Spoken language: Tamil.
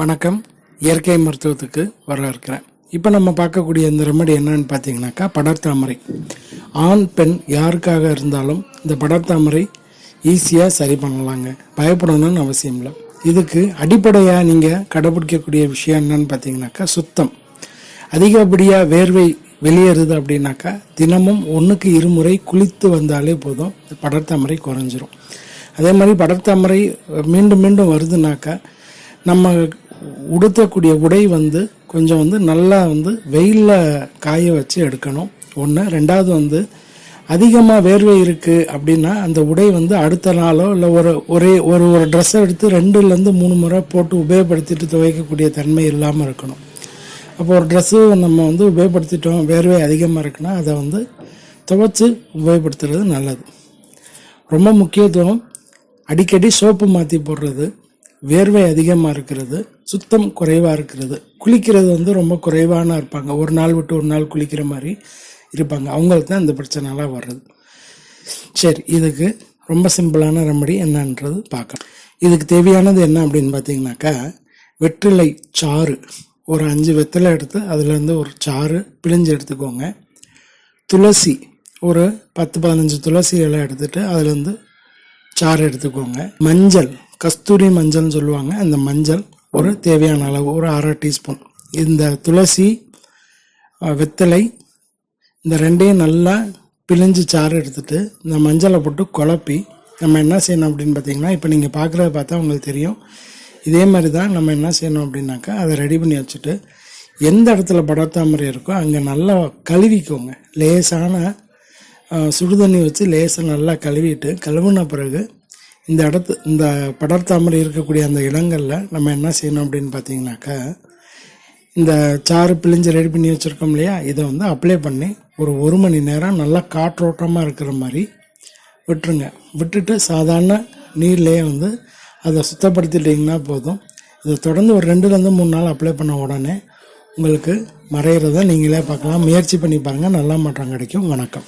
வணக்கம். இயற்கை மருத்துவத்துக்கு வர இருக்கிறேன் இப்போ நம்ம பார்க்கக்கூடிய இந்த ரெமடி என்னன்னு பார்த்தீங்கன்னாக்கா படர்தாமரை. ஆண் பெண் யாருக்காக இருந்தாலும் இந்த படர்தாமரை ஈஸியாக சரி பண்ணலாங்க. பயப்படணும்னு அவசியம் இல்லை. இதுக்கு அடிப்படையாக நீங்கள் கடைபிடிக்கக்கூடிய விஷயம் என்னன்னு பார்த்தீங்கன்னாக்கா சுத்தம். அதிகப்படியாக வேர்வை வெளியேறுது அப்படின்னாக்கா தினமும் ஒன்றுக்கு இருமுறை குளித்து வந்தாலே போதும் இந்த படர்தாமரை குறைஞ்சிரும். அதே மாதிரி படர்தாமரை மீண்டும் மீண்டும் வருதுனாக்கா நம்ம உடுத்தக்கூடிய உடை வந்து கொஞ்சம் வந்து நல்லா வந்து வெயிலில் காய வச்சு எடுக்கணும். ஒன்று ரெண்டாவது வந்து அதிகமாக வேர்வை இருக்குது அப்படின்னா அந்த உடை வந்து அடுத்த நாளோ இல்லை ஒரு ஒரே ஒரு ஒரு ட்ரெஸ்ஸை எடுத்து ரெண்டுலேருந்து மூணு முறை போட்டு உபயோகப்படுத்திட்டு துவைக்கக்கூடிய தன்மை இல்லாமல் இருக்கணும். அப்போ ஒரு ட்ரெஸ்ஸு நம்ம வந்து உபயோகப்படுத்திட்டோம் வேர்வை அதிகமாக இருக்குன்னா அதை வந்து துவைச்சு உபயோகப்படுத்துறது நல்லது. ரொம்ப முக்கியத்துவம் அடிக்கடி சோப்பு மாற்றி போடுறது. வேர்வை அதிகமாக இருக்கிறது சுத்தம் குறைவாக இருக்கிறது. குளிக்கிறது வந்து ரொம்ப குறைவான இருப்பாங்க. ஒரு நாள் விட்டு ஒரு நாள் குளிக்கிற மாதிரி இருப்பாங்க. அவங்களுக்கு தான் இந்த பிரச்சனைலாம் வர்றது. சரி இதுக்கு ரொம்ப சிம்பிளான ரெமடி என்னன்றது பார்க்கலாம். இதுக்கு தேவையானது என்ன அப்படின்னு பார்த்தீங்கன்னாக்கா வெற்றிலை சாறு. ஒரு அஞ்சு வெற்றிலை எடுத்து அதுலேருந்து ஒரு சாறு பிழிஞ்சு எடுத்துக்கோங்க. துளசி ஒரு பத்து பதினஞ்சு துளசி இலை எடுத்துட்டு அதுலேருந்து சாறு எடுத்துக்கோங்க. மஞ்சள் கஸ்தூரி மஞ்சள்னு சொல்லுவாங்க. அந்த மஞ்சள் ஒரு தேவையான அளவு ஒரு அரை டீஸ்பூன். இந்த துளசி வெத்தலை இந்த ரெண்டையும் நல்லா பிழிஞ்சு சாறு எடுத்துட்டு இந்த மஞ்சளை போட்டு குழப்பி நம்ம என்ன செய்யணும் அப்படின்னு பார்த்தீங்கன்னா இப்போ நீங்கள் பார்க்குறத பார்த்தா உங்களுக்கு தெரியும். இதே மாதிரி தான் நம்ம என்ன செய்யணும் அப்படின்னாக்கா அதை ரெடி பண்ணி வச்சுட்டு எந்த இடத்துல படர்த்தாமரை இருக்கோ அங்கே நல்லா கழுவிக்கோங்க. லேசான சுடுதண்ணி வச்சு லேசாக நல்லா கழுவிட்டு கழுவுன பிறகு இந்த இடத்து இந்த படர்த்தாமரை இருக்கக்கூடிய அந்த இடங்களில் நம்ம என்ன செய்யணும் அப்படின்னு பார்த்தீங்கன்னாக்கா இந்த சாறு பிழிஞ்சு ரெடி பண்ணி வச்சுருக்கோம் இல்லையா? இதை வந்து அப்ளை பண்ணி ஒரு ஒரு மணி நேரம் நல்லா காற்றோட்டமாக இருக்கிற மாதிரி விட்டுருங்க. விட்டுட்டு சாதாரண நீர்லேயே வந்து அதை சுத்தப்படுத்திட்டிங்கன்னா போதும். இதை தொடர்ந்து ஒரு ரெண்டுலேருந்து மூணு நாள் அப்ளை பண்ண உடனே உங்களுக்கு மறையிறத நீங்களே பார்க்கலாம். முயற்சி பண்ணி பாருங்கள் நல்லா மாற்றம் கிடைக்கும். வணக்கம்.